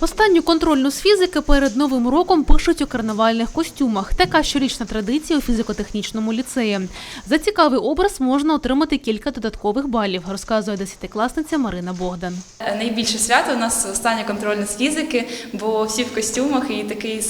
Останню контрольну з фізики перед новим роком пишуть у карнавальних костюмах. Така щорічна традиція у фізико-технічному ліцеї. За цікавий образ можна отримати кілька додаткових балів, розказує десятикласниця Марина Богдан. Найбільше свято у нас останнє контрольне з фізики, бо всі в костюмах і такий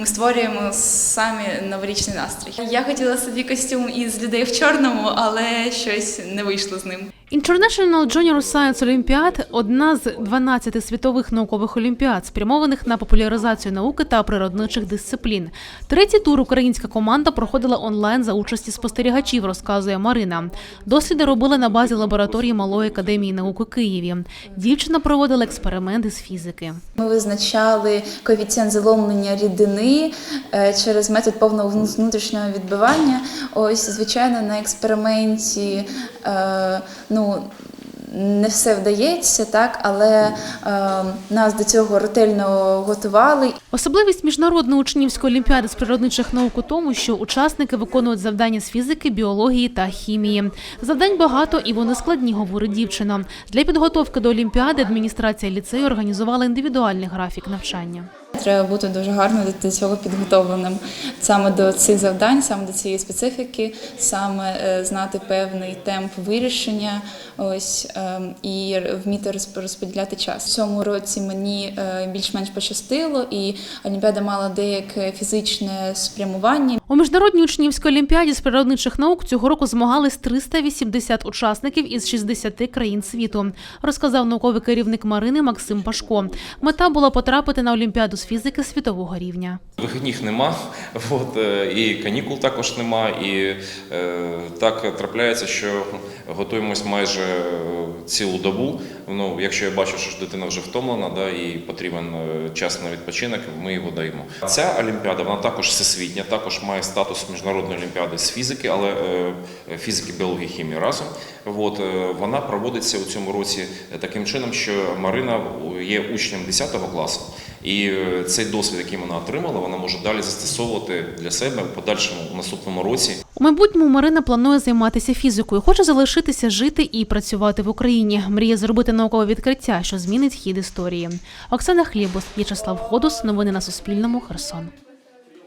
ми створюємо самі новорічний настрій. Я хотіла собі костюм із людей в чорному, але щось не вийшло з ним. International Junior Science Olympiad – одна з 12 світових наукових олімпіад, спрямованих на популяризацію науки та природничих дисциплін. Третій тур українська команда проходила онлайн за участі спостерігачів, розказує Марина. Досліди робили на базі лабораторії Малої академії наук у Києві. Дівчина проводила експерименти з фізики. Ми визначали коефіцієнт заломлення рідини е, через метод повного внутрішнього відбивання. Ось, звичайно, на експерименті е, ну, не все вдається, так, але е, нас до цього ретельно готували. Особливість міжнародної учнівської олімпіади з природничих наук у тому, що учасники виконують завдання з фізики, біології та хімії. Завдань багато і вони складні, говорить дівчина. Для підготовки до олімпіади адміністрація ліцею організувала індивідуальний графік навчання. Треба бути дуже гарно до цього підготовленим саме до цих завдань, саме до цієї специфіки, саме е, знати певний темп вирішення, ось ем, і вміти розподіляти час. В цьому році мені е, більш-менш пощастило, і Олімпіада мала деяке фізичне спрямування. У міжнародній учнівській олімпіаді з природничих наук цього року змагались 380 учасників із 60 країн світу, розказав науковий керівник Марини Максим Пашко. Мета була потрапити на олімпіаду з фізики світового рівня. Вихідних нема, от, е, і канікул також нема. І е, так трапляється, що готуємось майже е, цілу добу. Ну, якщо я бачу, що дитина вже втомлена, да, і потрібен е, час на відпочинок, ми його даємо. Ця олімпіада вона також всесвітня, також має статус міжнародної олімпіади з фізики, але е, фізики, біології, хімії разом. От, е, вона проводиться у цьому році таким чином, що Марина є учнем 10 класу. І е, цей досвід, який вона отримала, вона може далі застосовувати для себе в подальшому в наступному році. У майбутньому Марина планує займатися фізикою, хоче залишитися жити і працювати в Україні. Мріє зробити наукове відкриття, що змінить хід історії. Оксана Хлібус, В'ячеслав Ходус. Новини на Суспільному. Херсон.